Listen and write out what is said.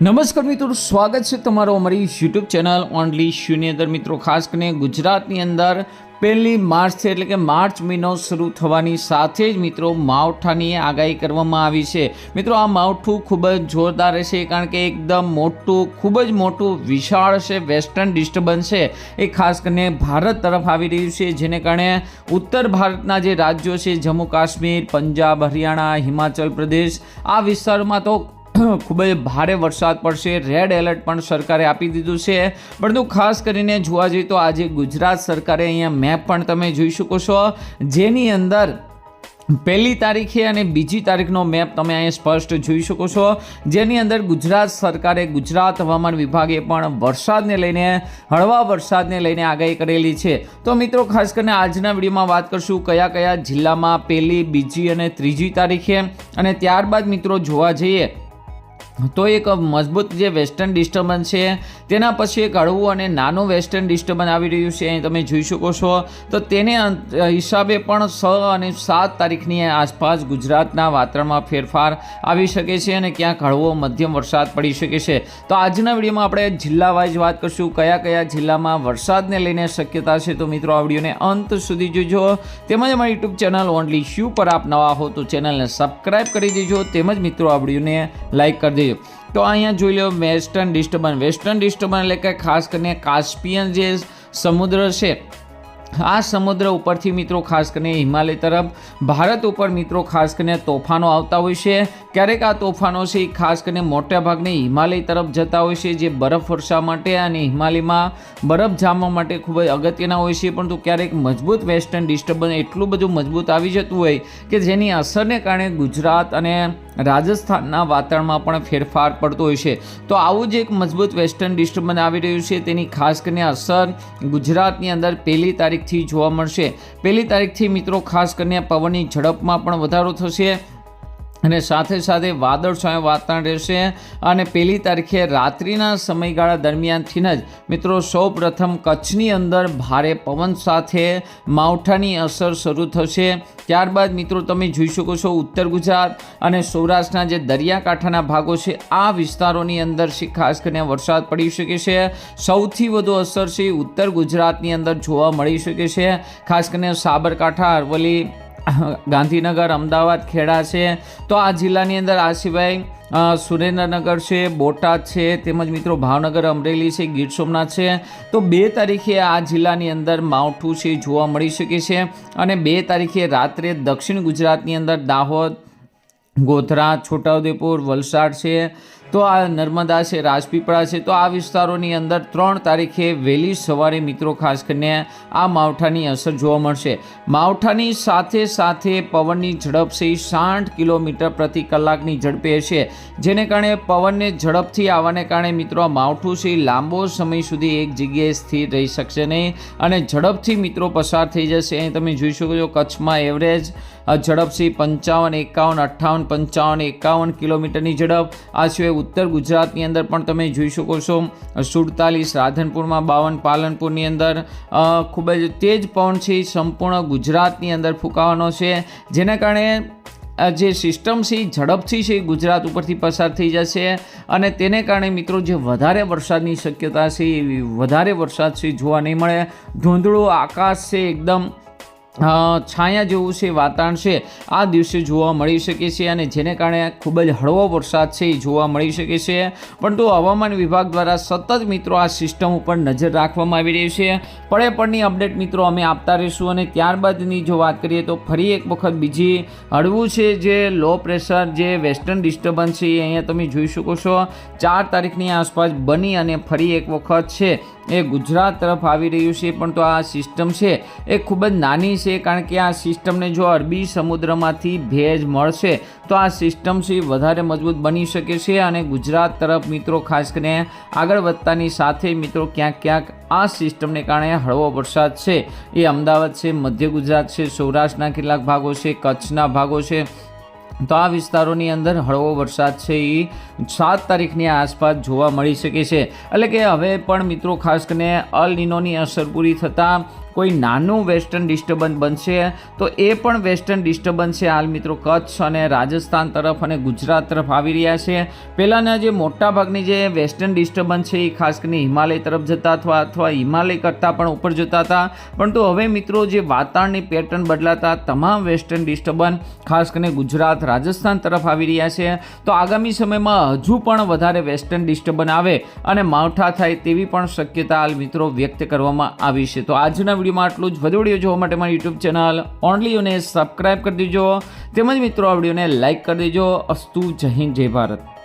નમસ્કાર મિત્રો, સ્વાગત છે તમારો અમારી યુટ્યુબ ચેનલ ઓનલી અંદર મિત્રો. ખાસ કરીને ગુજરાતની અંદર પહેલી માર્ચથી એટલે કે માર્ચ મહિનો શરૂ થવાની સાથે જ મિત્રો માવઠાની આગાહી કરવામાં આવી છે. મિત્રો, આ માવઠું ખૂબ જ જોરદાર રહેશે કારણ કે એકદમ મોટું, ખૂબ જ મોટું વિશાળ છે, વેસ્ટર્ન ડિસ્ટર્બન્સ છે. એ ખાસ કરીને ભારત તરફ આવી રહ્યું છે, જેને કારણે ઉત્તર ભારતના જે રાજ્યો છે, જમ્મુ કાશ્મીર, પંજાબ, હરિયાણા, હિમાચલ પ્રદેશ, આ વિસ્તારોમાં તો ખૂબ જ ભારે વરસાદ પડશે. રેડ એલર્ટ પણ સરકારે આપી દીધું છે. પરંતુ ખાસ કરીને જોવા જઈએ તો આજે ગુજરાત સરકારે અહીંયા મેપ પણ તમે જોઈ શકો છો. જેની અંદર પહેલી તારીખે અને બીજી તારીખનો મેપ તમે અહીંયા સ્પષ્ટ જોઈ શકો છો. જેની અંદર ગુજરાત સરકારે ગુજરાત હવામાન વિભાગે પણ વરસાદને લઈને, હળવા વરસાદને લઈને આગાહી કરેલી છે. તો મિત્રો, ખાસ કરીને આજના વિડીયોમાં વાત કરશું કયા કયા જિલ્લામાં પહેલી, બીજી અને ત્રીજી તારીખે. અને ત્યારબાદ મિત્રો જોવા જઈએ તો એક મજબૂત જે વેસ્ટર્ન ડિસ્ટર્બન્સ છે, તેના પછી એક હળવું અને નાનું વેસ્ટર્ન ડિસ્ટર્બન્સ આવી રહ્યું છે, અહીં તમે જોઈ શકો છો. તો તેને હિસાબે પણ છ અને સાત તારીખની આસપાસ ગુજરાતના વાતાવરણમાં ફેરફાર આવી શકે છે અને ક્યાંક હળવો મધ્યમ વરસાદ પડી શકે છે. તો આજના વિડીયોમાં આપણે જિલ્લા વાઇઝ વાત કરશું, કયા કયા જિલ્લામાં વરસાદને લઈને શક્યતા છે. તો મિત્રો, આ વિડીયોને અંત સુધી જોજો. તેમજ અમારી યુટ્યુબ ચેનલ ઓનલી શ્યુ પર આપ નવા હો તો ચેનલને સબસ્ક્રાઈબ કરી દેજો. તેમજ મિત્રો, આ વિડીયોને લાઇક કરી દેજો. તો અહીંયા જોઈ લો વેસ્ટર્ન ડિસ્ટર્બન્સ વેસ્ટર્ન ડિસ્ટર્બન્સ એટલે કે ખાસ કરીને કાસ્પિયન જે સમુદ્ર છે, આ સમુદ્ર ઉપરથી મિત્રો ખાસ કરીને હિમાલય તરફ, ભારત ઉપર મિત્રો ખાસ કરીને તોફાનો આવતા હોય છે. ક્યારેક આ તોફાનો છે એ ખાસ કરીને મોટા ભાગને હિમાલય તરફ જતા હોય છે, જે બરફ વર્ષા માટે અને હિમાલયમાં બરફ જામવા માટે ખૂબ જ અગત્યના હોય છે, પરંતુ ક્યારેક મજબૂત વેસ્ટર્ન ડિસ્ટર્બન્સ એટલું બધું મજબૂત આવી જતું હોય કે જેની અસરને કારણે ગુજરાત અને રાજસ્થાનના વાતાવરણમાં પણ ફેરફાર પડતો હોય છે. તો આવું જ એક મજબૂત વેસ્ટર્ન ડિસ્ટર્બન્સ આવી રહ્યું છે, તેની ખાસ કરીને અસર ગુજરાતની અંદર પહેલી તારીખથી જોવા મળશે. પહેલી તારીખથી મિત્રો ખાસ કરીને પવનની ઝડપમાં પણ વધારો થશે. અને સાથે સાથે વાદળછાયું વાતાવરણ રહેશે અને પહેલી તારીખે રાત્રિના સમયગાળા દરમિયાનથી જ મિત્રો સૌપ્રથમ કચ્છની અંદર ભારે પવન સાથે માવઠાની અસર શરૂ થશે. ત્યારબાદ મિત્રો તમે જોઈ શકો છો ઉત્તર ગુજરાત અને સૌરાષ્ટ્રના જે દરિયાકાંઠાના ભાગો છે, આ વિસ્તારોની અંદર ખાસ કરીને વરસાદ પડી શકે છે. સૌથી વધુ અસર છે ઉત્તર ગુજરાતની અંદર જોવા મળી શકે છે, ખાસ કરીને સાબરકાંઠા, અરવલ્લી ગાંધીનગર, અમદાવાદ, ખેડા છે. તો આ જિલ્લાની અંદર આ સિવાય સુરેન્દ્રનગર છે, બોટાદ છે, તેમજ મિત્રો ભાવનગર, અમરેલી છે, ગીર સોમનાથ છે. તો બે તારીખે આ જિલ્લાની અંદર માવઠું છે, જોવા મળી શકે છે. અને બે તારીખે રાત્રે દક્ષિણ ગુજરાતની અંદર દાહોદ, ગોધરા, છોટાઉદેપુર, વલસાડ છે. તો આ નર્મદા છે રાજપીપળા છે તો આ વિસ્તારોની અંદર ત્રણ તારીખે વહેલી સવારે મિત્રો ખાસ કરીને આ માવઠાની અસર જોવા મળશે. માવઠાની સાથે સાથે પવનની ઝડપ છે સાઠ કિલોમીટર પ્રતિ કલાકની ઝડપે હશે જેને કારણે પવનને ઝડપથી આવવાને કારણે મિત્રો માવઠું છે લાંબો સમય સુધી એક જગ્યાએ સ્થિર રહી શકશે નહીં અને ઝડપથી મિત્રો પસાર થઈ જશે. અહીં તમે જોઈ શકો છો કચ્છમાં એવરેજ અ, ઝડપ છે પંચાવન એકાવન અઠ્ઠાવન પંચાવન એકાવન કિલોમીટરની ઝડપ. આ સિવાય ઉત્તર ગુજરાતની અંદર પણ તમે જોઈ શકો છો સુડતાલીસ, રાધનપુરમાં બાવન, પાલનપુરની અંદર ખૂબ જ તેજ પવન છે સંપૂર્ણ ગુજરાતની અંદર ફૂંકાવાનો છે. જેના કારણે જે સિસ્ટમ છે એ ઝડપથી છે એ ગુજરાત ઉપરથી પસાર થઈ જશે અને તેને કારણે મિત્રો જે વધારે વરસાદની શક્યતા છે એ વધારે વરસાદ છે જોવા નહીં મળે. ધૂંધળું આકાશ છે એકદમ છાયા જેવું છે, વાતાવરણ છે, આ દિવસે જોવા મળી શકે છે અને જેને કારણે ખૂબ જ હળવો વરસાદ છે એ જોવા મળી શકે છે. પરંતુ હવામાન વિભાગ દ્વારા સતત મિત્રો આ સિસ્ટમ ઉપર નજર રાખવામાં આવી રહી છે. પડે પડની અપડેટ મિત્રો અમે આપતા રહીશું અને ત્યારબાદની જો વાત કરીએ તો ફરી એક વખત બીજી હળવું છે જે લો પ્રેશર જે વેસ્ટર્ન ડિસ્ટર્બન્સ છે એ અહીંયા તમે જોઈ શકો છો. ચાર તારીખની આસપાસ બની અને ફરી એક વખત છે. એ ગુજરાત તરફ આવી રહ્યું છે, પણ તો આ સિસ્ટમ છે એ ખૂબ જ નાની છે, કારણ કે આ સિસ્ટમને જો અરબી સમુદ્રમાંથી ભેજ મળશે, તો આ સિસ્ટમ છે વધારે મજબૂત બની શકે છે અને ગુજરાત તરફ મિત્રો ખાસ કરીને આગળ વધતાની સાથે મિત્રો ક્યાંક ક્યાંક આ સિસ્ટમને કારણે હળવો વરસાદ છે. એ અમદાવાદ છે, મધ્ય ગુજરાત છે, સૌરાષ્ટ્રના કેટલાક ભાગો છે, કચ્છના ભાગો છે તો આ વિસ્તારોની અંદર હળવો વરસાદ છે એ સાત તારીખની આસપાસ જોવા મળી શકે છે. એટલે કે હવે પણ મિત્રો ખાસ કરીને અલ નિનોની અસર પૂરી થતાં કોઈ નાનું વેસ્ટર્ન ડિસ્ટર્બન્સ બનશે તો એ પણ વેસ્ટર્ન ડિસ્ટર્બન્સ છે. હાલ મિત્રો કચ્છ અને રાજસ્થાન તરફ અને ગુજરાત તરફ આવી રહ્યા છે. પહેલાંના જે મોટા ભાગની જે વેસ્ટર્ન ડિસ્ટર્બન્સ છે એ ખાસ કરીને હિમાલય તરફ જતા અથવા અથવા હિમાલય કરતાં પણ ઉપર જતા હતા. પરંતુ હવે મિત્રો જે વાતાવરણની પેટર્ન બદલાતા તમામ વેસ્ટર્ન ડિસ્ટર્બન્સ ખાસ કરીને ગુજરાત, રાજસ્થાન તરફ આવી રહ્યા છે. તો આગામી સમયમાં હજુ પણ વધારે વેસ્ટર્ન ડિસ્ટર્બન્સ આવે અને માવઠા થાય તેવી પણ શક્યતા હાલ મિત્રો વ્યક્ત કરવામાં આવી છે. તો આજના વિડીયોમાં આટલું જ. વધુ વીડિયો જોવા માટે મારી યુટ્યુબ ચેનલ ઓનલી યુને સબસ્ક્રાઈબ કરી દેજો. તેમજ મિત્રો, આ વિડીયોને લાઇક કરી દેજો. અસ્તુ જય હિન્દ, જય ભારત.